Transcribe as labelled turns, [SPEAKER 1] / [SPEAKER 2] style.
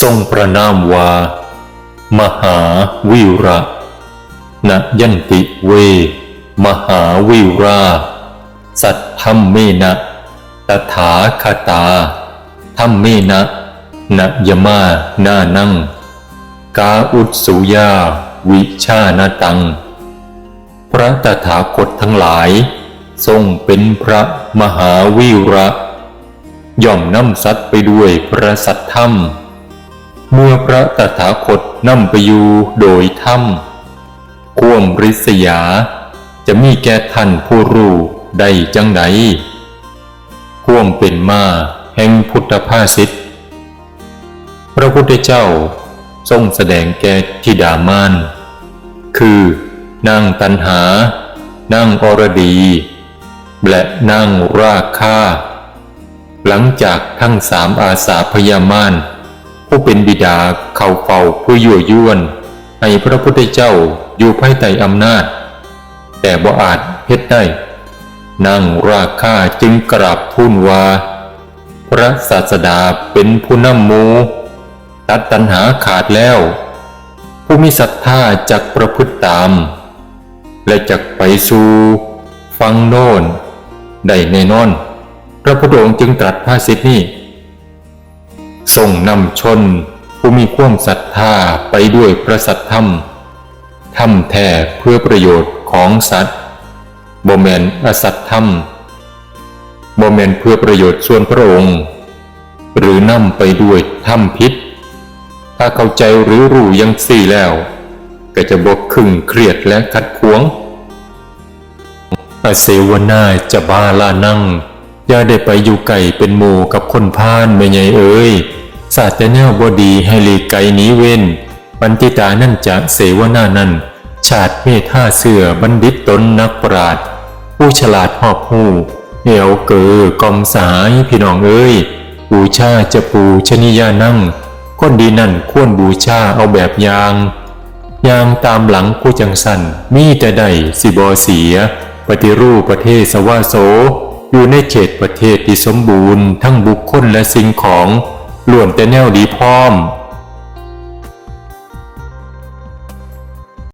[SPEAKER 1] ทรงประนามว่า มหาวิระนะยันติเว มหาวิรา สัทธรรมเมนะตถาคตาธรรมเมนะนะยมานานัง กาอุตสุยา วิชานาตัง พระตถาคตทั้งหลาย ทรงเป็นพระมหาวิระ ย่อมนำสัตว์ไปด้วยพระสัทธรรม เมื่อพระตถาคตนำไปอยู่โดยธรรมควมริษยา จะมีแก่ท่านผู้รู้ได้จังใดควมเป็นมาแห่งพุทธภาษิตพระพุทธเจ้าทรงแสดงแก่ธิดามาน คือนางตันหา นางอรดี และนางราคาหลังจากทั้งสามอาสาพยามาน ผู้เป็นบิดาเข้าเฝ้าผู้ยั่วยวนให้พระพุทธเจ้าอยู่ภายใต้อำนาจ แต่บ่อาจเฮ็ดได้นางราค่าจึงกราบทูลว่า พระศาสดาเป็นผู้นำมูตัดตัณหาขาดแล้ว ผู้มีศรัทธาจักประพฤติตาม และจักไปสู่ฟังโน่นได้แน่นอน พระพุทธองค์จึงตรัสภาษิตนี้ ทรงนำชน ผู้มีความศรัทธาไปด้วยพระสัทธรรมทำแท้เพื่อประโยชน์ของสัตว์โมเมนอสัตธรรมโมเมนเพื่อประโยชน์ส่วนพระองค์ หรือนำไปด้วยถ้ำพิษ ถ้าเข้าใจหรือรู้ยังสี่แล้ว ก็จะบกขึงเครียดและขัดขวง อเสวนาจะบาลานั่ง อย่าได้ไปอยู่ไก่เป็นหมู่กับคนพาลไม่ใหญ่เอ้ยศาสตร์แนวบดีให้หลีกไก่หนีเว้น ปันติตานั่นจะเสวนานั่น ชาติเมธาเสือบัณฑิตตนนักปราดผู้ฉลาดหอบหูเอวเกอกอมสายพี่น้องเอ้ย บูชาจะปูชนิยานั่งคนดีนั่นควรบูชาเอาแบบยาง ยางตามหลังผู้จังสันมีแต่ใดสิบอเสีย ปฏิรูปประเทศสวาโส อยู่ในเขตประเทศที่สมบูรณ์ ทั้งบุคคลและสิ่งของล้วนแต่แนวดีพร้อม